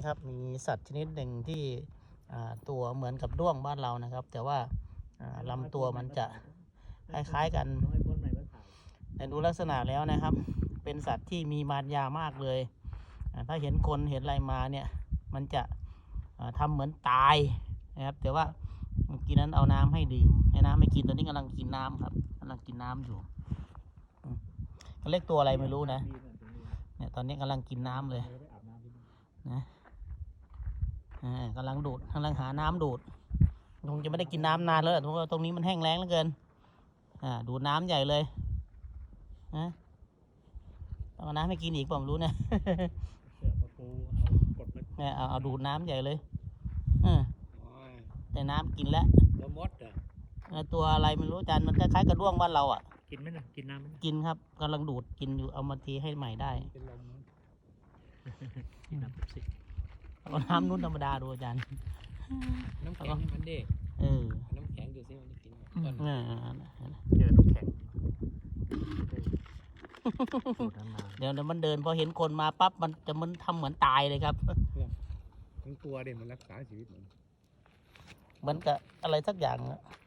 ี้ครับมีสัตว์ชนิดหนึ่งที่ตัวเหมือนกับด้วงบ้านเรานะครับ แต่ว่าอ่าลำตัวมันจะคล้ายๆกันแต่ดูลักษณะแล้วนะครับ เป็นสัตว์ที่มีมารยามากเลย ถ้าเห็นคนเห็นอะไรมาเนี่ย มันจะอ่าทำเหมือนตายนะครับ แต่ว่าเมื่อกี้นั้นเอาน้ำให้ดื่มให้น้ำไม่กินตอนนี้กำลังกินน้ำครับกำลังกินน้ำอยู่เขาเรียกตัวอะไรไม่รู้นะ เนี่ยตอนนี้กำลังกินน้ำเลยนะ กำลังดูดกำลังหาน้ำดูดคงจะไม่ได้กินน้ำนานแล้วแหละเพราะว่าตรงนี้มันแห้งแล้งเหลือเกิน อ่า ดูดน้ำใหญ่เลยนะต้องเอาน้ำให้กินอีกผมรู้นะเสือกมาปูเอากดมาเนี่ยเอาเอาดูดน้ำใหญ่เลยเออแต่น้ำกินแล้วแล้วมดอะเออตัวอะไรไม่รู้อาจารย์มันคล้ายๆกระด้วงบ้านเราอะ กินไหมนะกินน้ำไหมนะกินครับกำลังดูดกินอยู่เอามาทีให้ใหม่ได้เป็นลมนะกินน้ำปุ๊บสิ เอาน้ำนุ่นธรรมดาดูอาจารย์ น้ำแข็งมันเด็กเออ น้ำแข็งดูสิมันได้กินไหมต้นเออเจอน้ำแข็งสูดนานเดี๋ยวเดี๋ยวมันเดินพอเห็นคนมาปั๊บมันจะมันทำเหมือนตายเลยครับ ทั้งตัวเด็มันรักษาชีวิตมัน เหมือนกับอะไรสักอย่างอะๆ